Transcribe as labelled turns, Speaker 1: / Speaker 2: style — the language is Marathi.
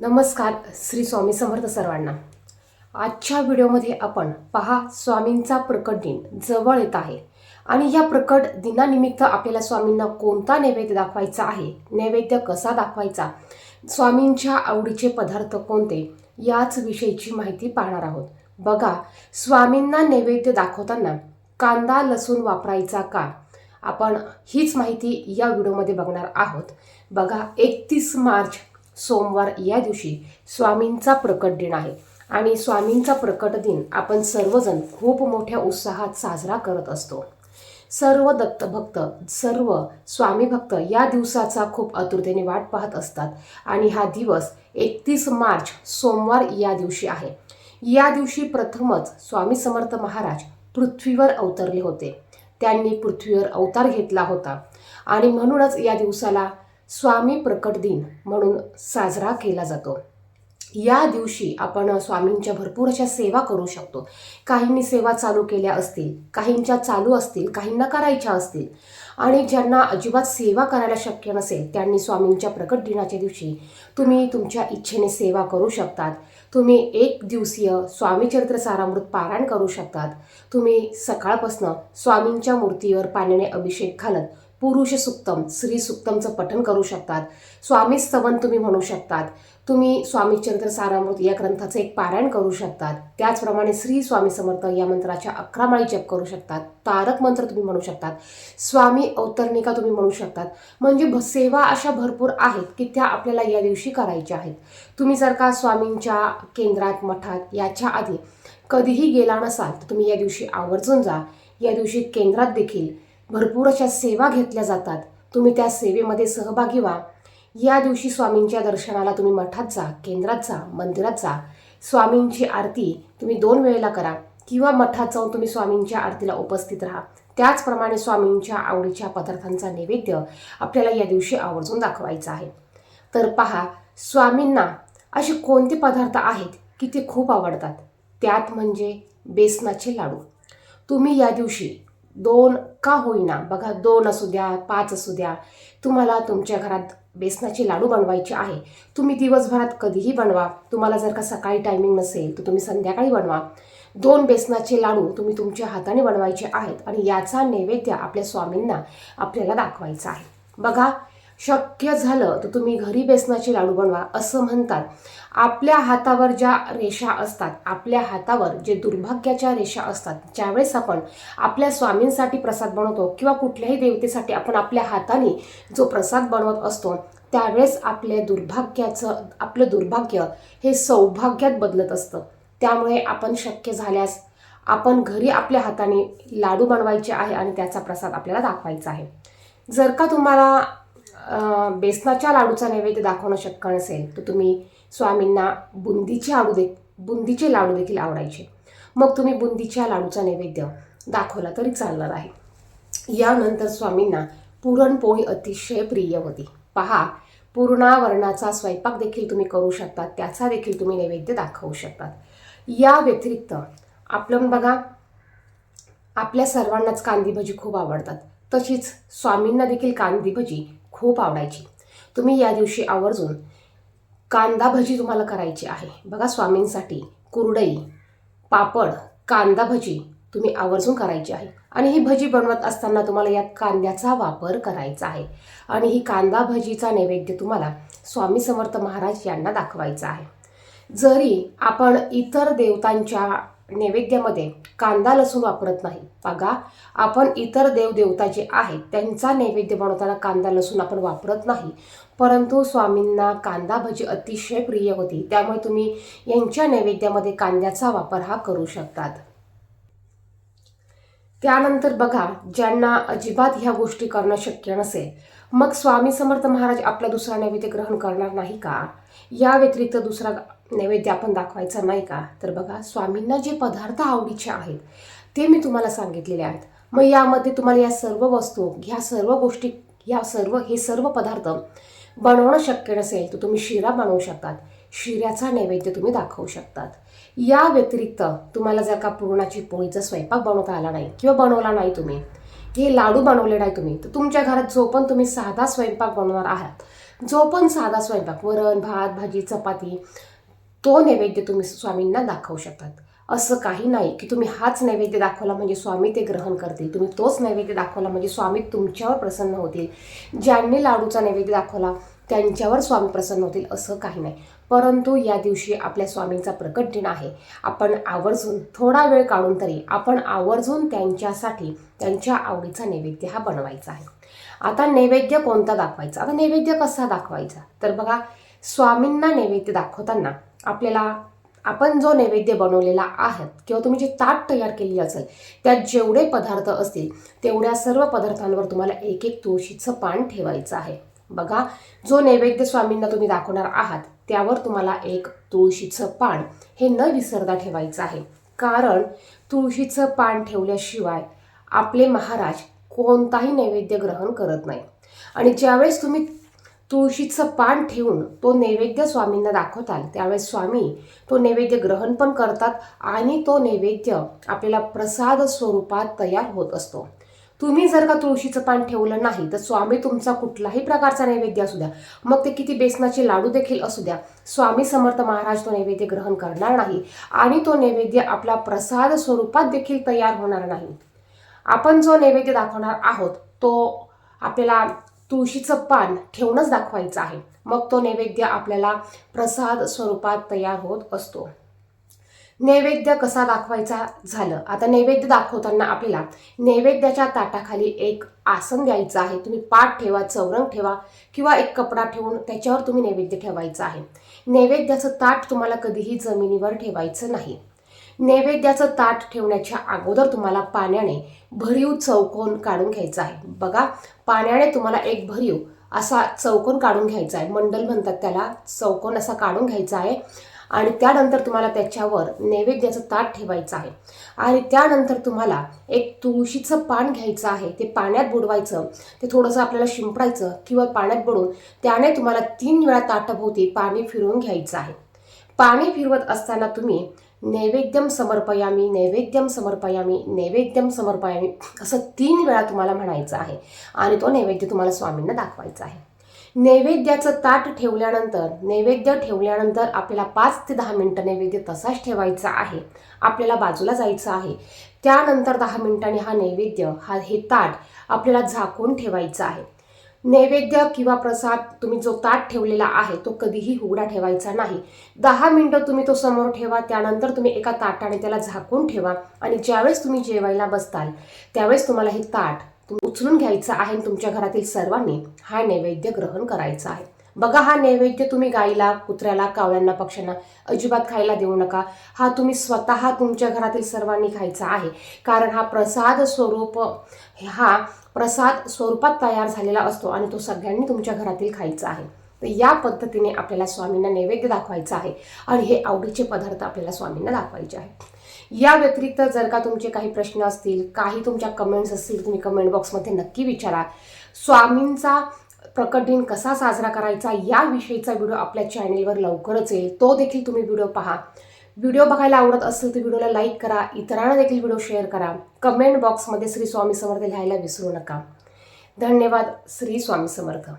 Speaker 1: नमस्कार श्री स्वामी समर्थ सर्वांना. आजच्या व्हिडिओमध्ये आपण पहा स्वामींचा प्रकट दिन जवळ येत आहे. आणि या प्रकट दिनानिमित्त आपल्याला स्वामींना कोणता नैवेद्य दाखवायचा आहे? नैवेद्य कसा दाखवायचा? स्वामींच्या आवडीचे पदार्थ कोणते? याच विषयीची माहिती पाहणार आहोत. बघा स्वामींना नैवेद्य दाखवताना कांदा लसूण वापरायचा का? आपण हीच माहिती या व्हिडिओमध्ये बघणार आहोत. बघा एकतीस मार्च सोमवार या दिवशी स्वामींचा प्रकट दिन आहे. आणि स्वामींचा प्रकट दिन आपण सर्वजण खूप मोठ्या उत्साहात साजरा करत असतो. सर्व दत्तभक्त सर्व स्वामी भक्त या दिवसाचा खूप आतुरतेने वाट पाहत असतात. आणि हा दिवस एकतीस मार्च सोमवार या दिवशी आहे. या दिवशी प्रथमच स्वामी समर्थ महाराज पृथ्वीवर अवतरले होते. त्यांनी पृथ्वीवर अवतार घेतला होता. आणि म्हणूनच या दिवसाला स्वामी प्रकट दिन म्हणून साजरा केला जातो. या दिवशी आपण स्वामींच्या भरपूर अशा सेवा करू शकतो. काहींनी सेवा चालू केल्या असतील काहींच्या चालू असतील काहींना करायच्या असतील आणि ज्यांना अजिबात सेवा करायला शक्य नसेल त्यांनी स्वामींच्या प्रकट दिनाच्या दिवशी तुम्ही तुमच्या इच्छेने सेवा करू शकतात. तुम्ही एक दिवसीय स्वामीचरित्र सारामृत पारायण करू शकतात. तुम्ही सकाळपासनं स्वामींच्या मूर्तीवर पाण्याने अभिषेक घालत पुरुष सुक्तम स्त्री सुक्तमचं पठन करू शकतात. स्वामी स्तवन तुम्ही म्हणू शकतात. तुम्ही स्वामी चंद्र सारामृत या ग्रंथाचं एक पारायण करू शकतात. त्याचप्रमाणे श्री स्वामी समर्थ या मंत्राच्या अकरा माळी जप करू शकतात. तारक मंत्र तुम्ही म्हणू शकतात. स्वामी अवतरणिका तुम्ही म्हणू शकतात. म्हणजे भ- सेवा अशा भरपूर आहेत की त्या आपल्याला या दिवशी करायच्या आहेत. तुम्ही जर का स्वामींच्या केंद्रात मठात याच्या आधी कधीही गेला नसाल तर तुम्ही या दिवशी आवर्जून जा. या दिवशी केंद्रात देखील भरपूर अशा सेवा घेतल्या जातात. तुम्ही त्या सेवेमध्ये सहभागी व्हा. या दिवशी स्वामींच्या दर्शनाला तुम्ही मठात जा केंद्रात जा मंदिरात जा. स्वामींची आरती तुम्ही दोन वेळेला करा किंवा मठात जाऊन तुम्ही स्वामींच्या आरतीला उपस्थित राहा. त्याचप्रमाणे स्वामींच्या आवडीच्या पदार्थांचा नैवेद्य आपल्याला या दिवशी आवर्जून दाखवायचा आहे. तर पहा स्वामींना असे कोणते पदार्थ आहेत की ते खूप आवडतात? त्यात म्हणजे बेसनाचे लाडू. तुम्ही या दिवशी दोन का होईना. बघा दोन असू द्या पाच असू द्या. तुम्हाला तुमच्या घरात बेसनाचे लाडू बनवायचे आहे. तुम्ही दिवसभरात कधीही बनवा. तुम्हाला जर का सकाळी टायमिंग नसेल तर तुम्ही संध्याकाळी बनवा. दोन बेसनाचे लाडू तुम्ही तुमच्या हाताने बनवायचे आहेत आणि याचा नैवेद्य आपल्या स्वामींना आपल्याला दाखवायचा आहे. बघा शक्य झालं तर तुम्ही घरी बेसनाचे लाडू बनवा असं म्हणतात. आपल्या हातावर ज्या रेषा असतात आपल्या हातावर जे दुर्भाग्याच्या रेषा असतात ज्यावेळेस आपण आपल्या स्वामींसाठी प्रसाद बनवतो किंवा कुठल्याही देवतेसाठी आपण आपल्या हाताने जो प्रसाद बनवत असतो त्यावेळेस आपल्या दुर्भाग्याचं आपलं दुर्भाग्य हे सौभाग्यात बदलत असतं. त्यामुळे आपण शक्य झाल्यास आपण घरी आपल्या हाताने लाडू बनवायचे आहे आणि त्याचा प्रसाद आपल्याला दाखवायचा आहे. जर का तुम्हाला बेसनाच्या लाडूचा नैवेद्य दाखवणं शक्य नसेल तर तुम्ही स्वामींना बुंदीचे लाडू दे बुंदीचे लाडू देखील आवडायचे. मग तुम्ही बुंदीच्या लाडूचा नैवेद्य दाखवला तरी चालणार आहे. यानंतर स्वामींना पुरणपोळी अतिशय प्रिय होती. पहा पूर्णावरणाचा स्वयंपाक देखील तुम्ही करू शकतात त्याचा देखील तुम्ही नैवेद्य दाखवू शकतात. या व्यतिरिक्त आपलं बघा आपल्या सर्वांनाच कांदी भजी खूप आवडतात. तशीच स्वामींना देखील कांदी भजी खूप आवडायची. तुम्ही या दिवशी आवर्जून कांदा भजी तुम्हाला करायची आहे. बघा स्वामींसाठी कुरडई पापड कांदा भजी तुम्ही आवर्जून करायची आहे. आणि ही भजी बनवत असताना तुम्हाला यात कांद्याचा वापर करायचा आहे. आणि ही कांदा भजीचा नैवेद्य तुम्हाला स्वामी समर्थ महाराज यांना दाखवायचा आहे. जरी आपण इतर देवतांच्या नैवेद्यामध्ये कांदा लसूण वापरत नाही. बघा आपण इतर देवदेवता जे आहेत त्यांचा नैवेद्य बनवताना कांदा लसूण आपण वापरत नाही. परंतु स्वामींना कांदा भजी अतिशय प्रिय होती त्यामुळे तुम्ही यांच्या नैवेद्यामध्ये कांद्याचा वापर हा करू शकतात. त्यानंतर बघा ज्यांना अजिबात ह्या गोष्टी करणं शक्य नसेल मग स्वामी समर्थ महाराज आपला दुसरा नैवेद्य ग्रहण करणार नाही का? या व्यतिरिक्त दुसरा नैवेद्य आपण दाखवायचा नाही का? तर बघा स्वामींना जे पदार्थ आवडीचे आहेत ते मी तुम्हाला सांगितलेले आहेत. मग यामध्ये तुम्हाला या सर्व वस्तू ह्या सर्व गोष्टी या सर्व हे सर्व पदार्थ बनवणं शक्य नसेल तर तुम्ही शिरा बनवू शकतात. शिऱ्याचा नैवेद्य तुम्ही दाखवू शकतात. या व्यतिरिक्त तुम्हाला जर का पुरणाची पोळीचा स्वयंपाक बनवता आला नाही किंवा बनवला नाही तुम्ही हे लाडू बनवले नाही तुम्ही तर तुमच्या घरात जो पण तुम्ही साधा स्वयंपाक बनवणार आहात जो पण साधा स्वयंपाक वरण भात भाजी चपाती तो नैवेद्य तुम्ही स्वामींना दाखवू शकतात. असं काही नाही की तुम्ही हाच नैवेद्य दाखवला म्हणजे स्वामी ते ग्रहण करतील. तुम्ही तोच नैवेद्य दाखवला म्हणजे स्वामी तुमच्यावर प्रसन्न होतील. ज्यांनी लाडूचा नैवेद्य दाखवला त्यांच्यावर स्वामी प्रसन्न होतील असं काही नाही. परंतु या दिवशी आपल्या स्वामींचा प्रकट दिन आहे. आपण आवर्जून थोडा वेळ काढून तरी आपण आवर्जून त्यांच्यासाठी त्यांच्या आवडीचा नैवेद्य हा बनवायचा आहे. आता नैवेद्य कोणता दाखवायचा? आता नैवेद्य कसा दाखवायचा? तर बघा स्वामींना नैवेद्य दाखवताना आपल्याला आपण जो नैवेद्य बनवलेला आहात किंवा तुम्ही जी ताट तयार केली असेल त्यात जेवढे पदार्थ असतील तेवढ्या सर्व पदार्थांवर तुम्हाला एक एक तुळशीचं पान ठेवायचं आहे. बघा जो नैवेद्य स्वामींना तुम्ही दाखवणार आहात त्यावर तुम्हाला एक तुळशीचं पान हे न विसरता ठेवायचं आहे. कारण तुळशीचं पान ठेवल्याशिवाय आपले महाराज कोणताही नैवेद्य ग्रहण करत नाही. आणि ज्यावेळेस तुम्ही तुळशीचं पान ठेवून तो नैवेद्य स्वामींना दाखवताल त्यावेळेस स्वामी तो नैवेद्य ग्रहण पण करतात आणि तो नैवेद्य आपल्याला प्रसाद स्वरूपात तयार होत असतो. तुम्ही जर का तुळशीचं पान ठेवलं नाही तर स्वामी तुमचा कुठलाही प्रकारचा नैवेद्य असू द्या. मग ते किती बेसनाचे लाडू देखील असू द्या. स्वामी समर्थ महाराज तो नैवेद्य ग्रहण करणार नाही आणि तो नैवेद्य आपला प्रसाद स्वरूपात देखील तयार होणार नाही. आपण जो नैवेद्य दाखवणार आहोत तो आपल्याला तुळशीचं पान ठेवूनच दाखवायचं आहे. मग तो नैवेद्य आपल्याला प्रसाद स्वरूपात तयार होत असतो. नैवेद्य कसा दाखवायचा झालं. आता नैवेद्य दाखवताना आपल्याला नैवेद्याच्या ताटाखाली एक आसन द्यायचं आहे. तुम्ही पाठ ठेवा चौरंग ठेवा किंवा एक कपडा ठेवून त्याच्यावर तुम्ही नैवेद्य ठेवायचं आहे. नैवेद्याचं ताट तुम्हाला कधीही जमिनीवर ठेवायचं नाही. नैवेद्याचं ताट ठेवण्याच्या अगोदर तुम्हाला पाण्याने भरीव चौकोन काढून घ्यायचा आहे. बघा पाण्याने तुम्हाला एक भरीव असा चौकोन काढून घ्यायचा आहे. मंडल म्हणतात त्याला चौकोन असा काढून घ्यायचा आहे. आणि त्यानंतर तुम्हाला त्याच्यावर नैवेद्याचं ताट ठेवायचं आहे. आणि त्यानंतर तुम्हाला एक तुळशीचं पान घ्यायचं आहे. ते पाण्यात बुडवायचं ते थोडंसं आपल्याला शिंपडायचं किंवा पाण्यात बुडून त्याने तुम्हाला तीन वेळा ताटाभोवती पाणी फिरवून घ्यायचं आहे. पाणी फिरवत असताना तुम्ही नैवेद्यम समर्पयामी नैवेद्यम समर्पयामी नैवेद्यम समर्पयामी असं तीन वेळा तुम्हाला म्हणायचं आहे आणि तो नैवेद्य तुम्हाला स्वामींना दाखवायचा आहे. नैवेद्याचं ताट ठेवल्यानंतर नैवेद्य ठेवल्यानंतर आपल्याला पाच ते दहा मिनटं नैवेद्य तसाच ठेवायचा आहे आपल्याला बाजूला जायचं आहे. त्यानंतर दहा मिनिटांनी हा नैवेद्य हा हे ताट आपल्याला झाकून ठेवायचं आहे. नैवेद्य किंवा प्रसाद तुम्ही जो ताट ठेवलेला आहे तो कधीही उघडा ठेवायचा नाही. दहा मिनटं तुम्ही तो समोर ठेवा त्यानंतर तुम्ही एका ताटाने त्याला झाकून ठेवा आणि ज्यावेळेस तुम्ही जेवायला बसताल त्यावेळेस तुम्हाला हे ताट उचलून घ्यायचं आहे तुमच्या घरातील सर्वांनी हा नैवेद्य ग्रहण करायचा आहे. बघा हा नैवेद्य तुम्ही गाईला कुत्र्याला कावळ्यांना पक्ष्यांना अजिबात खायला देऊ नका. हा तुम्ही स्वतः तुमच्या घरातील सर्वांनी खायचा आहे. कारण हा प्रसाद स्वरूप हा प्रसाद स्वरूपात तयार झालेला असतो आणि तो सगळ्यांनी तुमच्या घरातील खायचा आहे. तर या पद्धतीने आपल्याला स्वामींना नैवेद्य दाखवायचं आहे आणि हे आवडीचे पदार्थ आपल्याला स्वामींना दाखवायचे आहेत. या व्यतिरिक्त जर का तुमचे काही प्रश्न असतील काही तुमच्या कमेंट्स असतील तुम्ही कमेंट बॉक्समध्ये नक्की विचारा. स्वामींचा प्रकट दिन कसा साजरा करायचा याविषयीचा व्हिडिओ आपल्या चॅनेलवर लवकरच येईल. तो देखील तुम्ही व्हिडिओ पहा. व्हिडिओ बघायला आवडत असेल तर व्हिडिओला लाईक करा इतरांना देखील व्हिडिओ शेअर करा. कमेंट बॉक्समध्ये श्री स्वामी समर्थ लिहायला विसरू नका. धन्यवाद श्री स्वामी समर्थ.